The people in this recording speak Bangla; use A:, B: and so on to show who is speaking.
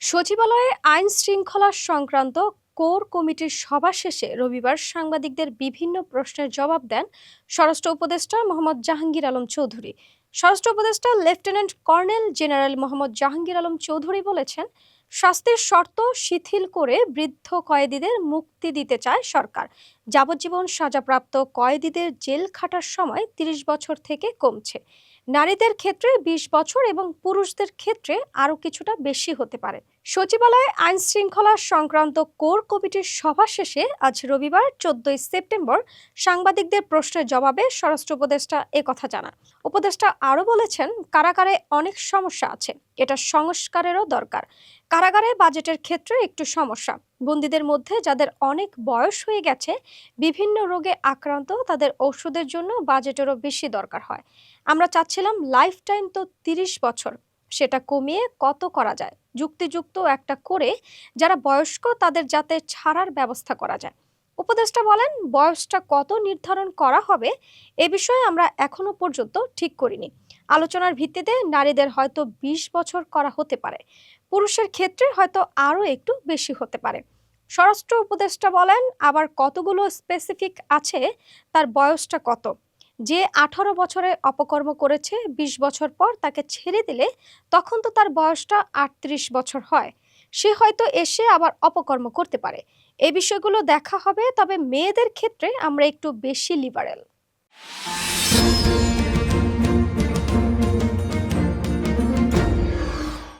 A: সচিবালয়ে আইন শৃঙ্খলা সংক্রান্ত কোর কমিটির সভা শেষে রবিবার সাংবাদিকদের বিভিন্ন প্রশ্নের জবাব দেন স্বরাষ্ট্র উপদেষ্টা মোহাম্মদ জাহাঙ্গীর আলম চৌধুরী। স্বরাষ্ট্র উপদেষ্টা lieutenant colonel general Mohammad Jahangir Alam Chowdhury বলেছেন, শাস্তির শর্ত শিথিল করে বৃদ্ধ কয়েদিদের মুক্তি দিতে চায় সরকার। যাবজ্জীবন সাজাপ্রাপ্ত কয়েদিদের জেল খাটার সময় তিরিশ বছর থেকে কমছে। নারীদের ক্ষেত্রে ২০ বছর এবং পুরুষদের ক্ষেত্রে আরও কিছুটা বেশি হতে পারে। সচিবালয়ে আইন শৃঙ্খলা সংক্রান্ত কোর কমিটির সভা শেষে আজ রবিবার চোদ্দই সেপ্টেম্বর সাংবাদিকদের প্রশ্নের জবাবে স্বরাষ্ট্র উপদেষ্টা একথা জানান। উপদেষ্টা আরও বলেছেন, কারাগারে অনেক সমস্যা আছে। এটা সংস্কারেরও দরকার। কারাগারে বাজেটের ক্ষেত্রে একটু সমস্যা। বন্দীদের মধ্যে যাদের অনেক বয়স হয়ে গেছে, বিভিন্ন রোগে আক্রান্ত, তাদের ওষুধের জন্য বাজেটেরও বেশি দরকার হয়। আমরা চাচ্ছিলাম লাইফ টাইম তো তিরিশ বছর, সেটা কমিয়ে কত করা যায়? যুক্তিযুক্ত একটা করে যারা বয়স্ক, তাদের যাতে ছাড়ার ব্যবস্থা করা যায়। উপদেষ্টা বলেন, বয়সটা কত নির্ধারণ করা হবে, এ বিষয়ে আমরা এখনও পর্যন্ত ঠিক করিনি। আলোচনার ভিত্তিতে নারীদের হয়তো ২০ বছর করা হতে পারে। পুরুষের ক্ষেত্রে হয়তো আরও একটু বেশি হতে পারে। স্বরাষ্ট্র উপদেষ্টা বলেন, আবার কতগুলো স্পেসিফিক আছে, তার বয়সটা কত? যে আঠারো বছরে অপকর্ম করেছে ২০ বছর পর তাকে ছেড়ে দিলে তখন তো তার বয়সটা আটত্রিশ বছর হয়। সে হয়তো এসে আবার অপকর্ম করতে পারে। এ বিষয়গুলো দেখা হবে, তবে মেয়েদের ক্ষেত্রে আমরা একটু বেশি লিবারেল